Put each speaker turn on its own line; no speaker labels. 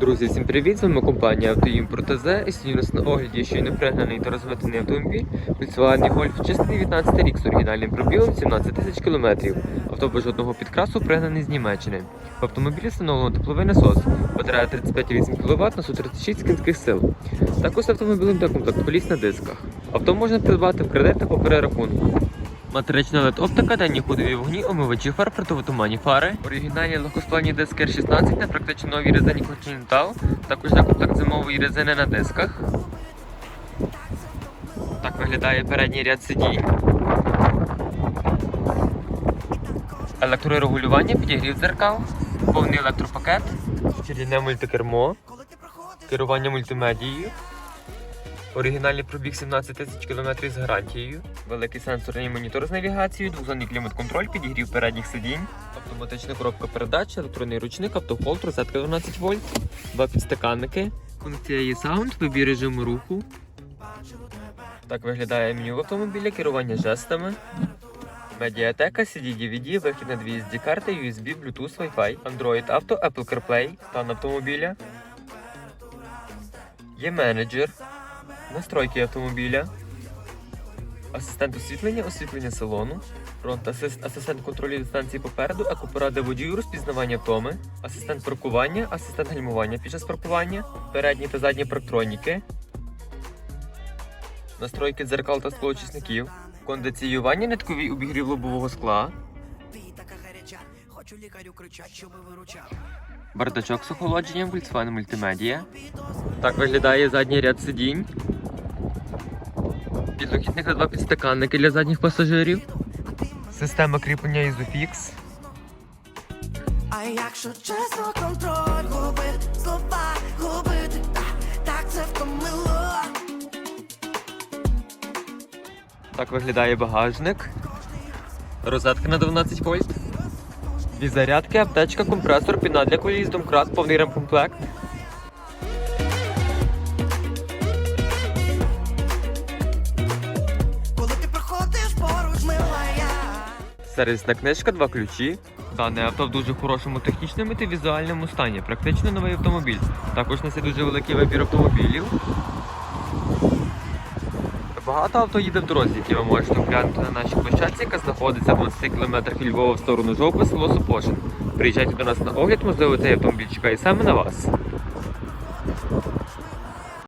Друзі, всім привіт! З вами компанія Автоімпорт ТЗ і сьогодні у нас на огляді щойно пригнаний та розмитаний автомобіль Volkswagen Golf чистий 19 рік з оригінальним пробігом 17 тисяч кілометрів. Авто без жодного підкрасу пригнаний з Німеччини. В автомобілі встановлено тепловий насос, батарея 35,8 кВт на 136 кінських сил. Також автомобілем та комплект коліс на дисках. Авто можна придбати в кредит та по перерахунку. Матрична LED оптика, денні ходові вогні, омивачі фар, противотуманні фари, оригінальні легкосплавні диски R16 на практично новій резині Continental, також комплект зимової резини на дисках. Так виглядає передній ряд сидінь. Електрорегулювання, підігрів дзеркал, повний електропакет, шкіряне мультикермо, керування мультимедією. Оригінальний пробіг 17 тисяч кілометрів з гарантією, великий сенсорний монітор з навігацією, двозонний клімат-контроль, підігрів передніх сидінь, автоматична коробка передач, електронний ручник, автохолд, розетка 12 вольт, два підстаканники, функція є саунд, вибір режиму руху. Так виглядає меню в автомобілі, керування жестами. Медіатека, CD-DVD, вихід на дві SD карти, USB, Bluetooth, Wi-Fi, Android Auto, Apple CarPlay, стан автомобіля. Є менеджер, настройки автомобіля, асистент освітлення, освітлення салону, фронт асист, асистент контролю дистанції попереду, екопоради водію, розпізнавання втоми, асистент паркування, асистент гальмування під час паркування, передні та задні парктроніки, настройки дзеркал та склоочисників, кондиціювання нитковий обігрів лобового скла,
хочу лікарю кричать, щоб виручав.
бардачок з охолодженням, Volkswagen мультимедіа. Так виглядає задній ряд сидінь. Підлокітник та два підстаканники для задніх пасажирів. Система кріплення Isofix.
А якщо чесно, контроль губить, слова губити, так це втомило.
Так виглядає багажник. Розетка на 12 вольт. Дві зарядки, аптечка, компресор, піна для коліс, домкрат, повний ремкомплект. Сервісна книжка, два ключі. Дане авто в дуже хорошому технічному та візуальному стані. Практично новий автомобіль. Також нас є дуже великий вибір автомобілів. Багато авто їде в дорозі, які ви можете оглянути на нашій площадці, яка знаходиться в 20 км від Львова в сторону Жовкви, село Сопошин. Приїжджайте до нас на огляд, можливо, цей автомобіль чекає саме на вас.